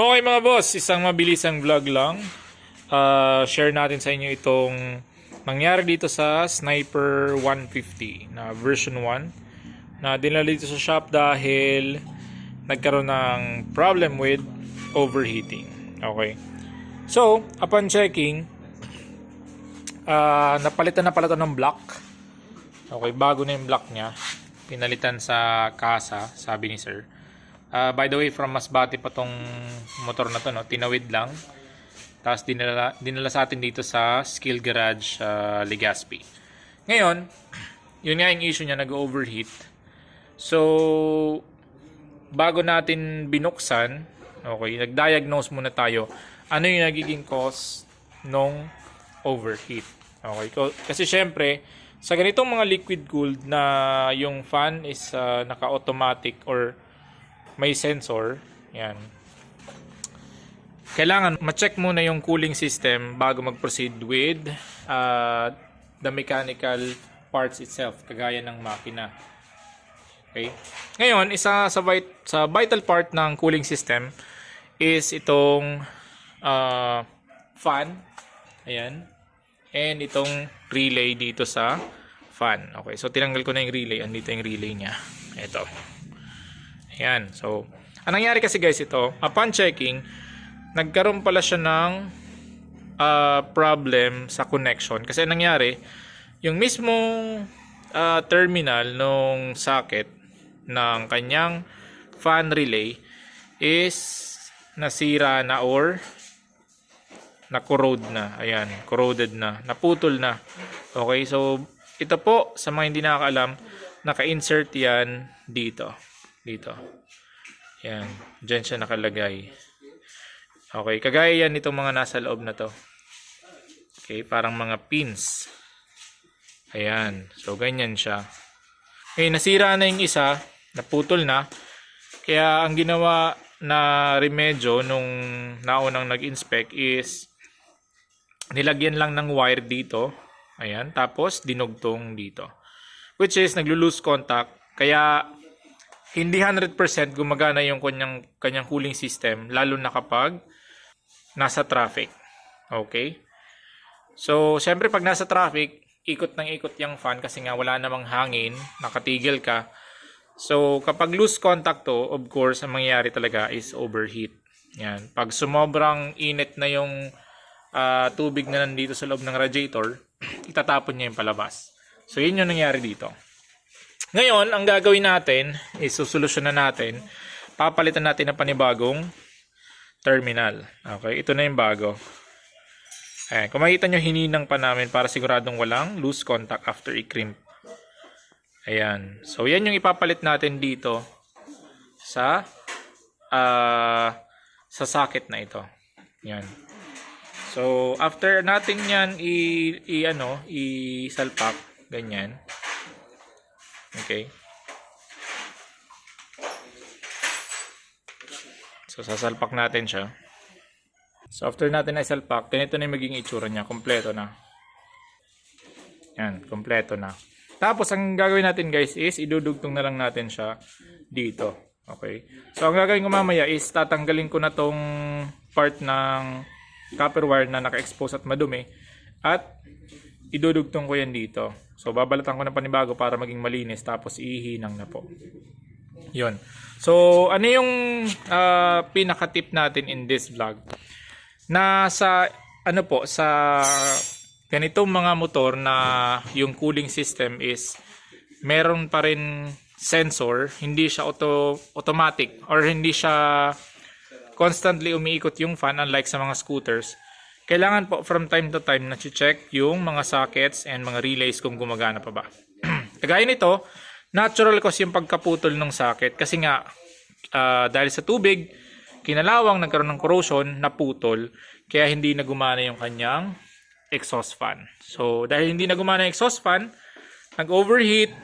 Okay mga boss, isang mabilisang vlog lang. Ah, share natin sa inyo itong nangyari dito sa Sniper 150 na version 1 na dinala dito sa shop dahil nagkaroon ng problem with overheating. Okay. So, upon checking, ah napalitan na pala to ng block. Okay, bago na yung block niya. Pinalitan sa kasa, sabi ni sir. Ah, by the way, from Masbate pa tong motor na to, no? tinawid lang. Tapos dinala, dinala sa atin dito sa Skill Garage sa Legazpi. Ngayon, yun nga yung issue niya, nag-overheat. So, bago natin binuksan, okay, nag-diagnose muna tayo ano yung nagiging cause nung overheat. Okay, kasi syempre, sa ganitong mga liquid cooled na yung fan is ah, naka-automatic or may sensor, yan. Kailangan ma-check muna yung cooling system bago mag-proceed with uh, the mechanical parts itself, kagaya ng makina. Okay? Ngayon, isa sa, vit- sa vital part ng cooling system is itong uh, fan. Ayan. And itong relay dito sa fan. Okay, so tinanggal ko na yung relay. Andito yung relay niya. Ito. Ayan. So, ang nangyari kasi guys ito, upon checking, nagkaroon pala siya ng ah, problem sa connection. Kasi ang nangyari, yung mismong ah, terminal nung socket ng kanyang fan relay is nasira na or na-corrode na. Ayan, corroded na. Naputol na. Okay, so ito po, sa mga hindi nakakaalam, naka-insert yan dito. Dito. Yan. Diyan siya nakalagay. Okay, kagaya yan itong mga nasa loob na to. Okay, parang mga pins. Ayan. So, ganyan siya. Okay, nasira na yung isa. Naputol na. Kaya, ang ginawa na remedyo nung naunang nag-inspect is nilagyan lang ng wire dito. Ayan. Tapos, dinugtong dito. Which is, naglo-lose contact. Kaya, hindi 100% gumagana yung kanyang, kanyang cooling system. Lalo na kapag nasa traffic. Okay? So, syempre pag nasa traffic, ikot ng ikot yung fan kasi nga wala namang hangin, nakatigil ka. So, kapag loose contact to, of course, ang mangyayari talaga is overheat. Yan. Pag sumobrang init na yung ah, tubig na nandito sa loob ng radiator, itatapon niya yung palabas. So, yun yung nangyari dito. Ngayon, ang gagawin natin is susolusyonan natin. Papalitan natin ng panibagong terminal. Okay, ito na yung bago. Ayan, kung makita nyo, hininang pa namin para siguradong walang loose contact after i-crimp. Ayan. So, yan yung ipapalit natin dito sa ah sa socket na ito. Yan. So, after natin yan i, i ano, i-salpak, ganyan. Okay. So, sasalpak natin siya. So, after natin na isalpak, ganito na yung magiging itsura niya. Kompleto na. Yan, kompleto na. Tapos, ang gagawin natin guys is, idudugtong na lang natin siya dito. Okay. So, ang gagawin ko mamaya is, tatanggalin ko na tong part ng copper wire na naka-expose at madumi. At, idudugtong ko yan dito. So, babalatan ko na panibago para maging malinis. Tapos, ihinang na po. Yun. So, ano yung ah, pinaka-tip natin in this vlog? Na sa, ano po, sa ganitong mga motor na yung cooling system is meron pa rin sensor, hindi siya auto, automatic or hindi siya constantly umiikot yung fan unlike sa mga scooters. Kailangan po from time to time na check yung mga sockets and mga relays kung gumagana pa ba. Kagaya nito, natural kasi yung pagkaputol ng socket kasi nga ah, dahil sa tubig, kinalawang nagkaroon ng corrosion, naputol, kaya hindi na gumana yung kanyang exhaust fan. So, dahil hindi na gumana yung exhaust fan, nag-overheat.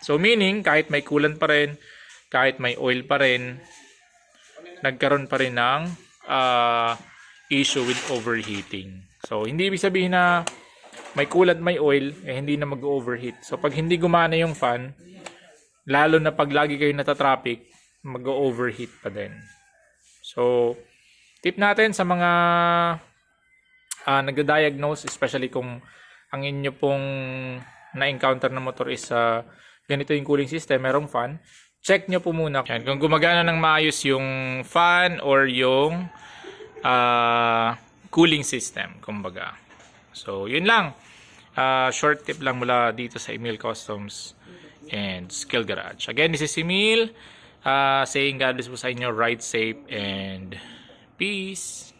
So, meaning, kahit may coolant pa rin, kahit may oil pa rin, nagkaroon pa rin ng ah, issue with overheating. So, hindi ibig sabihin na may coolant, may oil, eh hindi na mag-overheat. So, pag hindi gumana yung fan, lalo na pag lagi kayo nata-traffic, mag-overheat pa din. So, Tip natin sa mga ah nagda-diagnose, especially kung ang inyo pong na-encounter na motor is ah, ganito yung cooling system, merong fan, check nyo po muna yan, kung gumagana ng maayos yung fan or yung uh, cooling system, kumbaga. So, yun lang. Uh, short tip lang mula dito sa Emil Customs and Skill Garage. Again, this is Emil uh, saying God bless po sa inyo, ride safe and peace.